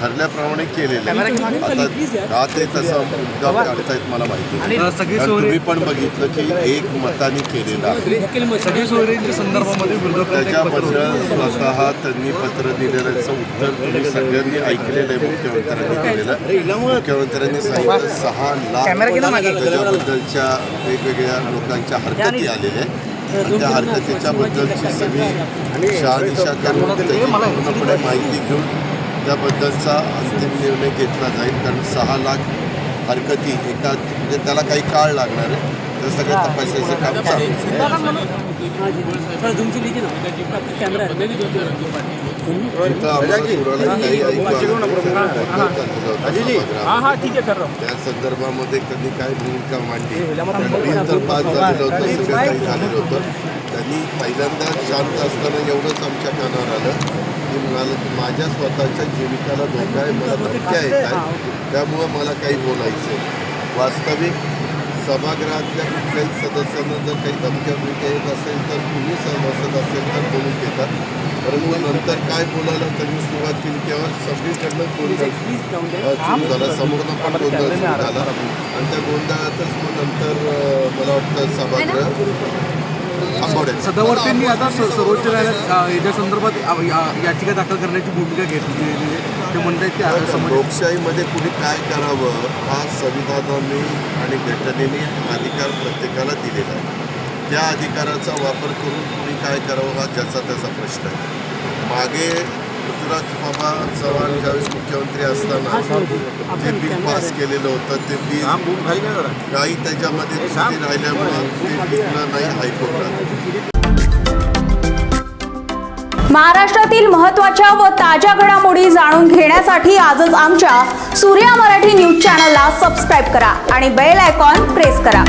ठरल्याप्रमाणे केलेलं. आहे आता का ते तसं मुद्दा काढतायत मला माहिती नाही. आणि सगळी कारण तुम्ही पण बघितलं की एक मताने केलेलं आहे. सगळी सोयऱ्यांच्या संदर्भामध्ये विरोधकांचं एक पत्र होतं. त्याच्याबद्दल स्वतः त्यांनी पत्र दिलेल्याचं उत्तर तुम्ही सगळ्यांनी ऐकलेलं आहे मुख्यमंत्र्यांनी दिलेलं मुख्यमंत्र्यांनी सांगितलं सहा लाख त्याच्याबद्दलच्या वेगवेगळ्या लोकांच्या हरकती आलेल्या आहेत. आणि त्या हरकतीच्या बद्दलची सगळी शहानिशा करून त्याची पूर्णपणे माहिती घेऊन त्याबद्दलचा अंतिम निर्णय घेतला जाईल. कारण सहा लाख हरकती एका म्हणजे त्याला काही काळ लागणार आहे. तर सगळं तपासायचं काम चालू. त्या संदर्भामध्ये कधी काय भूमिका मांडली? तर पास झालेलं होतं सगळं काही झालेलं होतं. त्यांनी पहिल्यांदा शांत असताना एवढंच आमच्या कानावर आलं. की मला माझ्या स्वतःच्या जीविकाला धोका आहे मला धमक्या येत आहेत. त्यामुळं मला काही बोलायचं आहे. वास्तविक सभागृहातल्या कुठल्याही सदस्यांना जर काही धमक्या बिमक्या येत असेल तर कुणी सभासद असेल तर बोलून घेतात. परंतु नंतर काय बोलायला त्यांनी सुरुवात केली तेव्हा सगळीकडनं गोंधळ अ, सुरू झाला. समोरनं पण गोंधळ सुरू झाला. आणि त्या गोंधळातच मग नंतर मला वाटतं सभागृह सदावर्तींनी आता सर्वोच्च न्यायालयात याच्या संदर्भात याचिका दाखल करण्याची भूमिका घेतली ते म्हणतात की लोकशाहीमध्ये कुणी काय करावं हा संविधानाने आणि घटनेने अधिकार प्रत्येकाला दिलेला आहे. त्या अधिकाराचा वापर करून कुणी काय करावं हा ज्याचा त्याचा प्रश्न आहे. मागे पृथ्वीराज बाबा चव्हाण ज्यावेळेस मुख्यमंत्री असताना जे बिल पास केलेलं होतं ते बिल काही त्याच्यामध्ये त्रुटी राहिल्यामुळं ते नाही हायकोर्टात. महाराष्ट्रातील महत्त्वाच्या व ताज्या घडामोडी जाणून घेण्यासाठी आजच आमच्या सूर्या मराठी न्यूज चॅनलला सबस्क्राईब करा आणि बेल आयकॉन प्रेस करा.